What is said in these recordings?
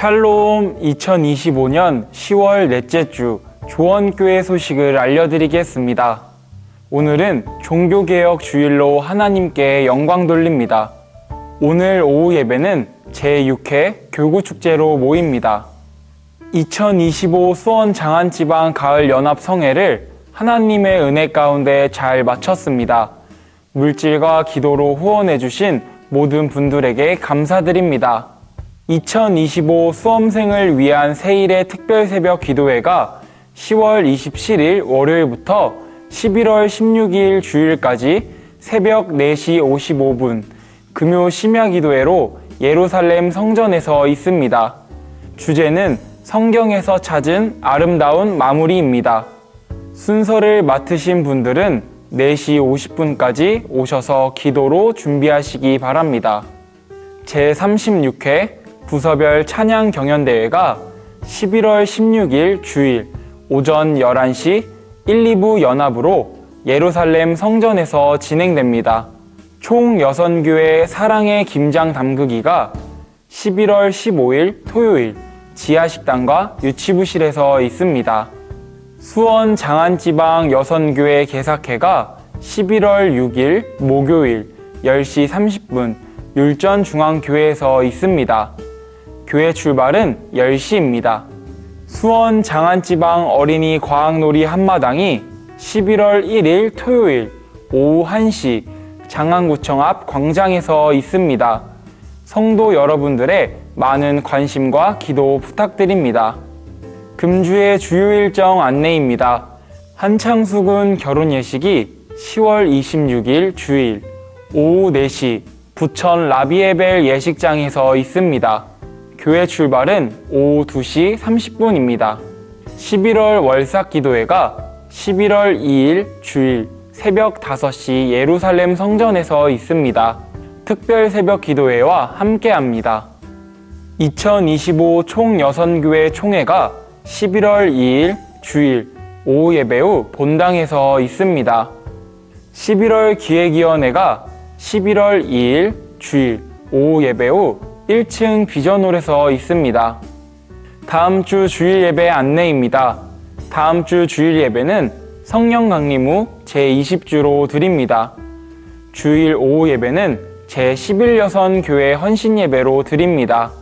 샬롬 2025년 10월 넷째 주 조원교회 소식을 알려드리겠습니다. 오늘은 종교개혁 주일로 하나님께 영광 돌립니다. 오늘 오후 예배는 제6회 교구축제로 모입니다. 2025 수원 장안지방 가을 연합 성회를 하나님의 은혜 가운데 잘 마쳤습니다. 물질과 기도로 후원해주신 모든 분들에게 감사드립니다. 2025 수험생을 위한 세일의 특별 새벽 기도회가 10월 27일 월요일부터 11월 16일 주일까지 새벽 4시 55분 금요 심야 기도회로 예루살렘 성전에서 있습니다. 주제는 성경에서 찾은 아름다운 마무리입니다. 순서를 맡으신 분들은 4시 50분까지 오셔서 기도로 준비하시기 바랍니다. 제36회 부서별 찬양 경연대회가 11월 16일 주일 오전 11시 1, 2부 연합으로 예루살렘 성전에서 진행됩니다. 총 6교회 사랑의 김장 담그기가 11월 15일 토요일 지하식당과 유치부실에서 있습니다. 수원 장안지방 여선교회 개사회가 11월 6일 목요일 10시 30분 율전중앙교회에서 있습니다. 교회 출발은 10시입니다. 수원 장안지방 어린이 과학놀이 한마당이 11월 1일 토요일 오후 1시 장안구청 앞 광장에서 있습니다. 성도 여러분들의 많은 관심과 기도 부탁드립니다. 금주의 주요 일정 안내입니다. 한창숙은 결혼 예식이 10월 26일 주일 오후 4시 부천 라비에벨 예식장에서 있습니다. 교회 출발은 오후 2시 30분입니다. 11월 월삭 기도회가 11월 2일 주일 새벽 5시 예루살렘 성전에서 있습니다. 특별 새벽 기도회와 함께 합니다. 2025 총여선교회 총회가 11월 2일 주일 오후 예배 후 본당에서 있습니다. 11월 기획위원회가 11월 2일 주일 오후 예배 후 1층 비전홀에서 있습니다. 다음 주 주일 예배 안내입니다. 다음 주 주일 예배는 성령 강림 후 제20주로 드립니다. 주일 오후 예배는 제11여선 교회 헌신 예배로 드립니다.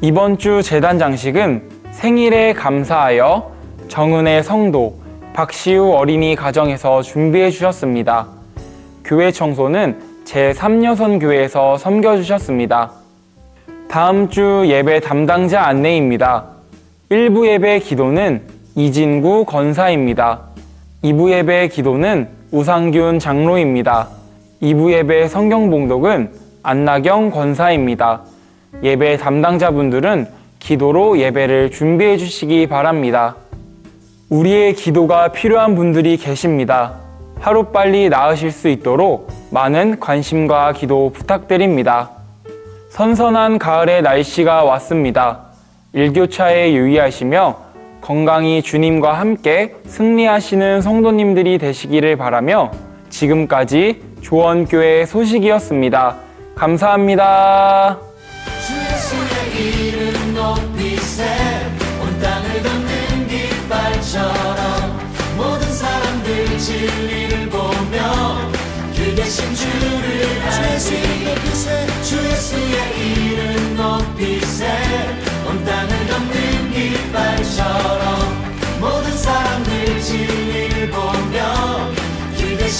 이번 주 재단 장식은 생일에 감사하여 정은혜 성도 박시우 어린이 가정에서 준비해 주셨습니다. 교회 청소는 제3여선 교회에서 섬겨 주셨습니다. 다음 주 예배 담당자 안내입니다. 1부 예배 기도는 이진구 권사입니다. 2부 예배 기도는 우상균 장로입니다. 2부 예배 성경 봉독은 안나경 권사입니다. 예배 담당자분들은 기도로 예배를 준비해 주시기 바랍니다. 우리의 기도가 필요한 분들이 계십니다. 하루빨리 나으실 수 있도록 많은 관심과 기도 부탁드립니다. 선선한 가을의 날씨가 왔습니다. 일교차에 유의하시며 건강히 주님과 함께 승리하시는 성도님들이 되시기를 바라며 지금까지 조원교회 소식이었습니다. 감사합니다. 진리를 보며 그 주를 알지 주 예수의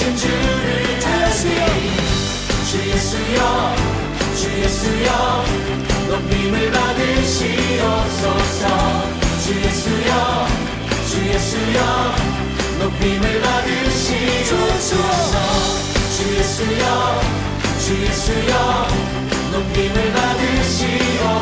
신 주를 주 예수여 주 받으시옵소서. 주 예수여 높임을 받으시옵소서